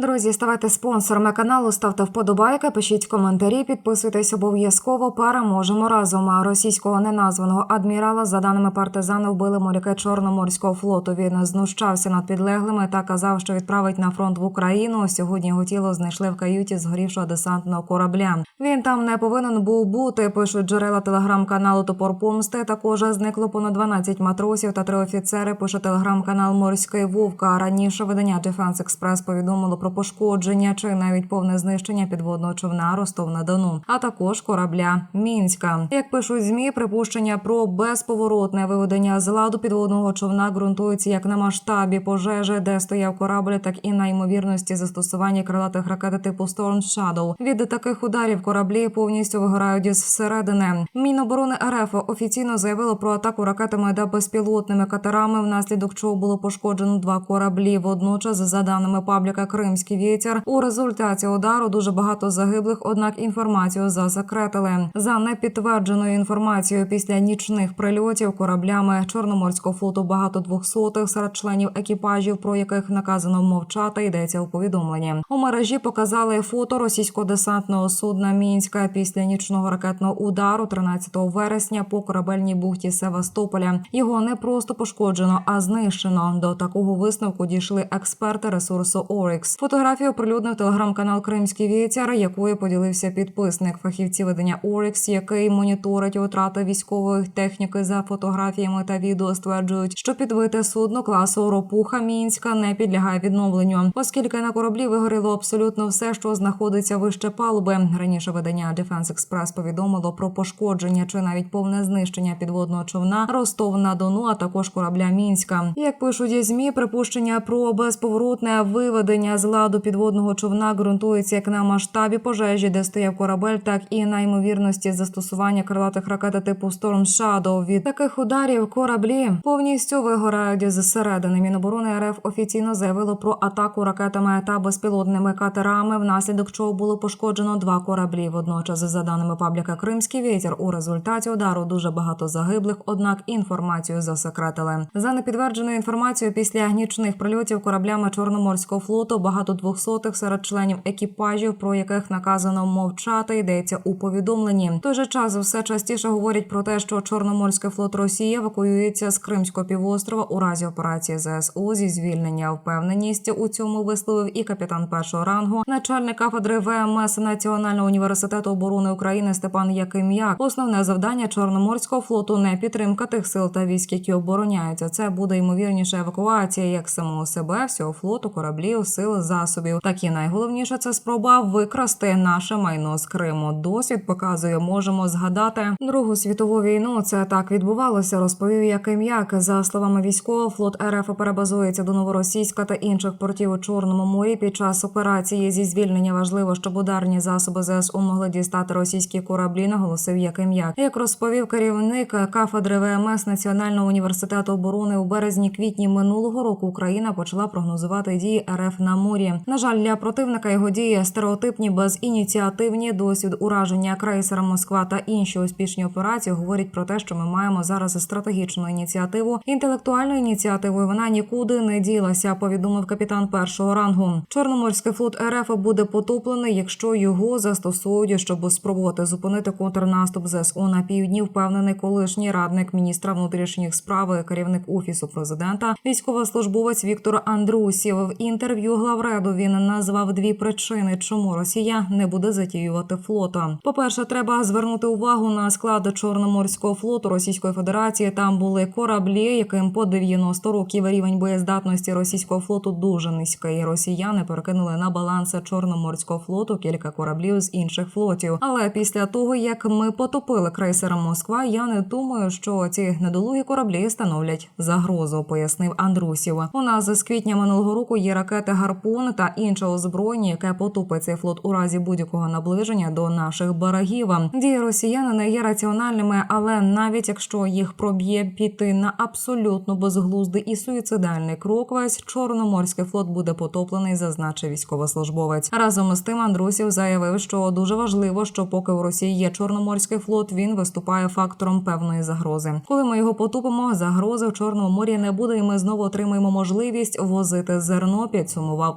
Друзі, ставайте спонсорами каналу, ставте вподобайки, пишіть коментарі, підписуйтесь обов'язково. Переможемо разом. А Російського неназваного адмірала, за даними партизани, вбили моряки Чорноморського флоту. Він знущався над підлеглими та казав, що відправить на фронт в Україну. Сьогодні його тіло знайшли в каюті згорівшого десантного корабля. Він там не повинен був бути. Пишуть джерела телеграм-каналу Топор Помсти. Також зникло понад 12 матросів та три офіцери. Пише телеграм-канал Морський Вовка. Раніше видання Defense Express повідомило про пошкодження чи навіть повне знищення підводного човна Ростов на Дону, а також корабля Мінська. Як пишуть змі, припущення про безповоротне виведення з ладу підводного човна ґрунтується як на масштабі пожежі, де стояв корабль, так і на ймовірності застосування крилатих ракет типу Storm Shadow. Від таких ударів кораблі повністю вигорають зсередини. Міноборони РФ офіційно заявило про атаку ракетами та безпілотними катерами, внаслідок чого було пошкоджено два кораблі. Водночас, за даними пабліка Кримський вітер, у результаті удару дуже багато загиблих. Однак інформацію засекретили за непідтвердженою інформацією після нічних прильотів кораблями Чорноморського флоту багато двохсотих серед членів екіпажів, про яких наказано мовчати, йдеться у повідомленні. У мережі показали фото російського десантного судна Мінська після нічного ракетного удару 13 вересня по корабельній бухті Севастополя. Його не просто пошкоджено, а знищено. До такого висновку дійшли експерти ресурсу Орікс. Фотографію оприлюднив телеграм-канал Кримський вітер, якою поділився підписник фахівці видання Орікс, який моніторить втрати військової техніки за фотографіями та відео. Стверджують, що підбите судно класу Ропуха Мінська не підлягає відновленню, оскільки на кораблі вигоріло абсолютно все, що знаходиться вище палуби. Раніше видання Defense Express повідомило про пошкодження чи навіть повне знищення підводного човна Ростов на Дону, а також корабля Мінська. Як пишуть змі, припущення про безповоротне виведення з ладу підводного човна ґрунтується як на масштабі пожежі, де стояв корабель, так і на ймовірності застосування крилатих ракет типу Storm Shadow. Від таких ударів кораблі повністю вигорають зсередини. Міноборони РФ офіційно заявило про атаку ракетами та безпілотними катерами, внаслідок чого було пошкоджено два кораблі. Водночас, за даними пабліка Кримський вітер, у результаті удару дуже багато загиблих. Однак інформацію засекретили. За непідтвердженою інформацією, після нічних прильотів кораблями Чорноморського флоту багато двохсотих серед членів екіпажів, про яких наказано мовчати, йдеться у повідомленні. В той же час все частіше говорять про те, що Чорноморський флот Росії евакуюється з Кримського півострова у разі операції ЗСУ зі звільнення. Впевненість у цьому висловив і капітан першого рангу, начальник кафедри ВМС Національного університету оборони України Степан Яким'як. Основне завдання Чорноморського флоту не підтримка тих сил та військ, які обороняються. Це буде ймовірніше евакуація як самого себе, всього флоту, кораблів, сил, засобів. Так і найголовніше це спроба викрасти наше майно з Криму. Досвід показує, можемо згадати Другу світову війну. Це так відбувалося. Розповів Яким'як. За словами військового, флот РФ перебазується до Новоросійська та інших портів у Чорному морі. Під час операції зі звільнення важливо, щоб ударні засоби ЗСУ могли дістати російські кораблі. Наголосив Яким'як. Як розповів керівник кафедри ВМС Національного університету оборони у березні-квітні минулого року Україна почала прогнозувати дії РФ на морі. На жаль, для противника його дії стереотипні, безініціативні досвід ураження крейсера Москва та інші успішні операції говорять про те, що ми маємо зараз стратегічну ініціативу, інтелектуальну ініціативу. і Вона нікуди не ділася. Повідомив капітан першого рангу. Чорноморський флот РФ буде потоплений, якщо його застосують, щоб спробувати зупинити контрнаступ ЗСУ на півдні. Впевнений колишній радник міністра внутрішніх справ, керівник офісу президента, військовослужбовець Віктор Андрусів. В інтерв'ю главреду він назвав дві причини, чому Росія не буде затіювати флота. По перше, треба звернути увагу на склад Чорноморського флоту Російської Федерації. Там були кораблі, яким по 90 років рівень боєздатності російського флоту дуже низький. Росіяни перекинули на баланс Чорноморського флоту кілька кораблів з інших флотів. Але після того як ми потопили крейсера Москва, я не думаю, що ці недолугі кораблі становлять загрозу, пояснив Андрусів. У нас з квітня минулого року є ракети Гарпун та інше озброєння, яке потопить цей флот у разі будь-якого наближення до наших берегів. Дії росіяни не є раціональними, але навіть якщо їх проб'є піти на абсолютно безглуздий і суїцидальний крок, весь чорноморський флот буде потоплений, зазначив військовослужбовець. Разом з тим Андрусів заявив, що дуже важливо, що поки у Росії є чорноморський флот, він виступає фактором певної загрози. Коли ми його потупимо, загрози в чорному морі не буде, і ми знову отримаємо можливість возити зерно. Підсумував